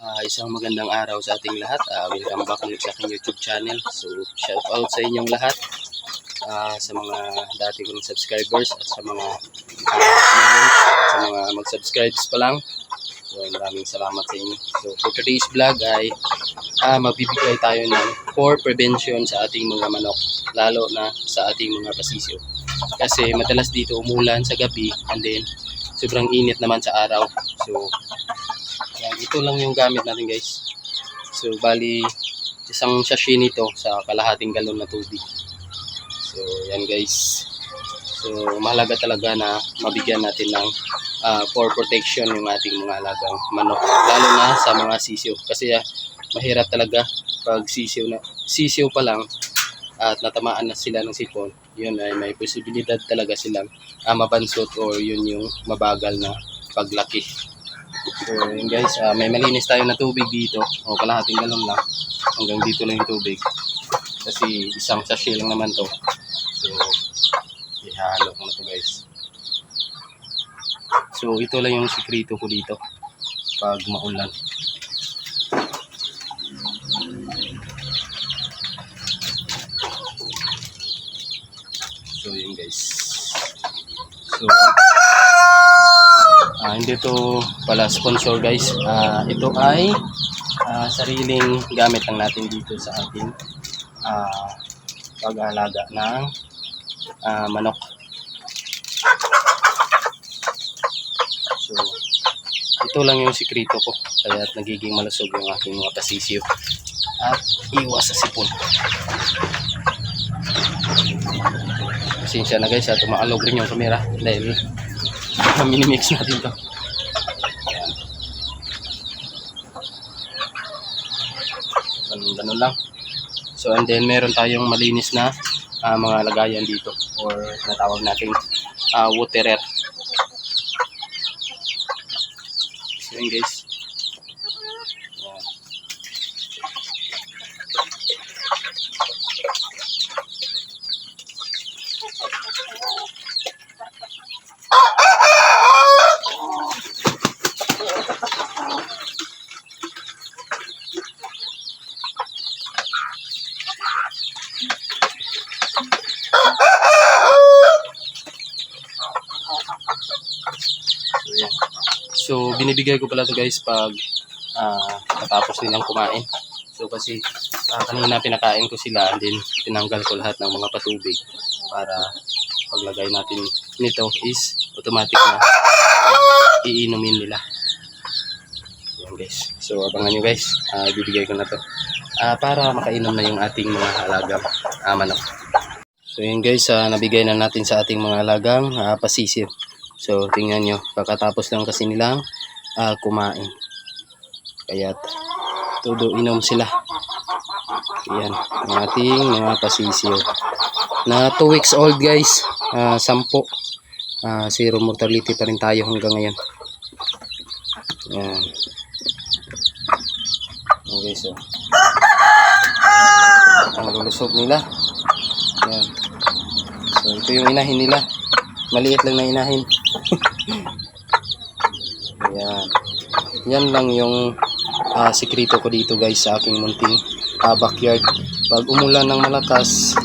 Ah, isang magandang araw sa ating lahat. Ah, welcome back ulit sa aking YouTube channel. So, shout out sa inyong lahat. Ah, sa mga dati kong subscribers at sa mga at sa mga mag-subscribes pa lang. So, maraming salamat sa inyo. So, for today's vlog ay ah, magbibigay tayo ng for prevention sa ating mga manok, lalo na sa ating mga pasisyo. Kasi madalas dito umulan sa gabi and then sobrang init naman sa araw. So, ito lang yung gamit natin guys. So, bali, isang sachet nito sa kalahating galon na tubig. So, yan guys. So, mahalaga talaga na mabigyan natin ng ah, for protection yung ating mga alagang manok. Lalo na sa mga sisiyo. Kasi ah, mahirap talaga pag sisiyo na sisiyo pa lang at natamaan na sila ng sipon, yun ay may posibilidad talaga silang ah, mabansot or yun yung mabagal na paglaki. So yun guys, ah, may malinis tayo na tubig dito. O kalahating galon lang. Hanggang dito lang yung tubig. Kasi isang sachet lang naman to. So ihalo ko na to guys. So ito lang yung sikrito ko dito pag maulan. So yun guys. So ah, hindi to pala sponsor guys. Ah, ito ay ah, sariling gamit lang natin dito sa ating ah, pag-aalaga ng ah, manok. So ito lang yung sikrito ko kaya nagiging malusog yung aking mga pasisyo at iwas sa sipon. Pasensya na guys, at umaalog rin yung camera dahil minimix natin to. Ganun, ganun lang. So and then meron tayong malinis na ah, mga lagayan dito or natawag nating uh, waterer. So yun guys. Ayan. So, binibigay ko pala to guys pag ah natapos nilang kumain. So, kasi ah, kanina pinakain ko sila and then tinanggal ko lahat ng mga patubig para paglagay natin nito is automatic na iinumin nila. Yan guys. So, abangan nyo guys. Ah, bibigay ko na to. Ah, para makainom na yung ating mga alagang ah, manok. So, yun guys. ah, nabigay na natin sa ating mga alagang ah, pasisir. So, tingnan nyo. Kakatapos lang kasi nilang ah, kumain. Kaya todo inom sila. Yan. Ang ating mga pasisiyo. Na 2 weeks old guys. Ah, 10. Ah, zero mortality pa rin tayo hanggang ngayon. Yan. Okay, so. Ang lulusog nila. Yan. So, ito yung inahin nila. Maliit lang na inahin. Yan. Yan lang yung ah, sikrito ko dito guys sa aking munting ah, backyard. Pag umulan ng malakas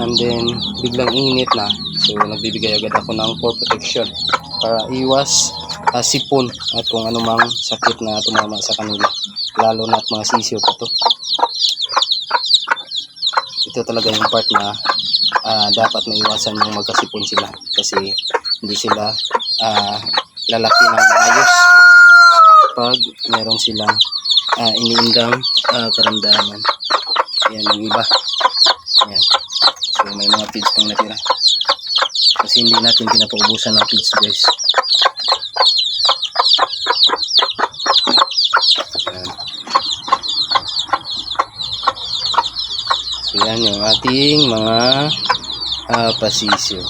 and then biglang init na, so nagbibigay agad ako ng for protection para iwas ah, sipon at kung anumang sakit na tumama sa kanila. Lalo na at mga sisiyo pa to. Ito talaga yung part na ah, dapat na iwasan yung magkasipon sila kasi hindi sila ah, lalaki ng maayos pag meron silang ah, iniindang ah, karamdaman. Yan yung iba. Yan. So may mga feeds pang natira. Kasi hindi natin pinapaubusan ng feeds guys. Yan. So yan yung ating mga ah, pasisyo.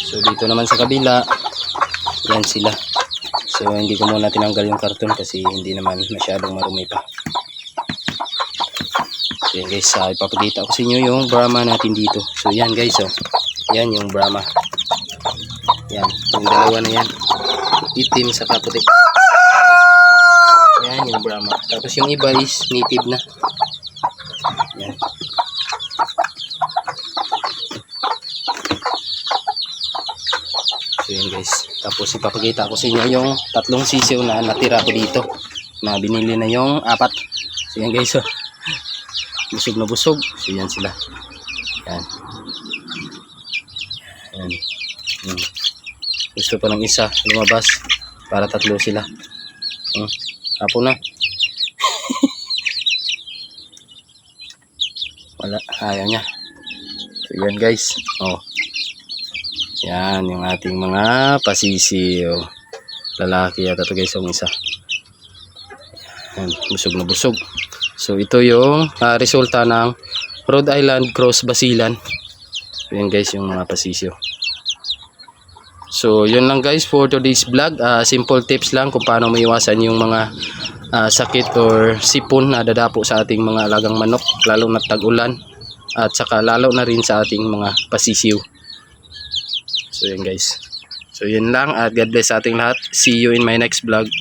So dito naman sa kabila, yan sila. So hindi ko muna tinanggal yung karton kasi hindi naman masyadong marumi pa. So yan guys, uh, ipapakita ko sa inyo yung Brahma natin dito. So yan guys, oh. yan yung Brahma. Yan, yung dalawa na yan. itim sa puti. Yan yung Brahma. Tapos yung iba is native na. Yan. So yan guys. Tapos ipapakita ko sa inyo yung tatlong sisiw na natira ko dito. Na binili na yung apat. So yan guys. Oh. Busog na busog. So yan sila. Yan. Yan. Hmm. Gusto pa ng isa lumabas para tatlo sila. Hmm. Apo na. Wala. Ayaw niya. So yan guys. Oh. Yan yung ating mga pasisiw. Lalaki yata to guys yung isa. Yan. Busog na busog. So ito yung ah, resulta ng Rhode Island Cross Basilan. So, yan guys yung mga pasisiw. So, yun lang guys for today's vlog. Ah, simple tips lang kung paano maiwasan yung mga ah, sakit or sipon na dadapo sa ating mga alagang manok, lalo na tag-ulan at saka lalo na rin sa ating mga pasisiw. So, yun guys. So, yun lang at God bless sa ating lahat. See you in my next vlog.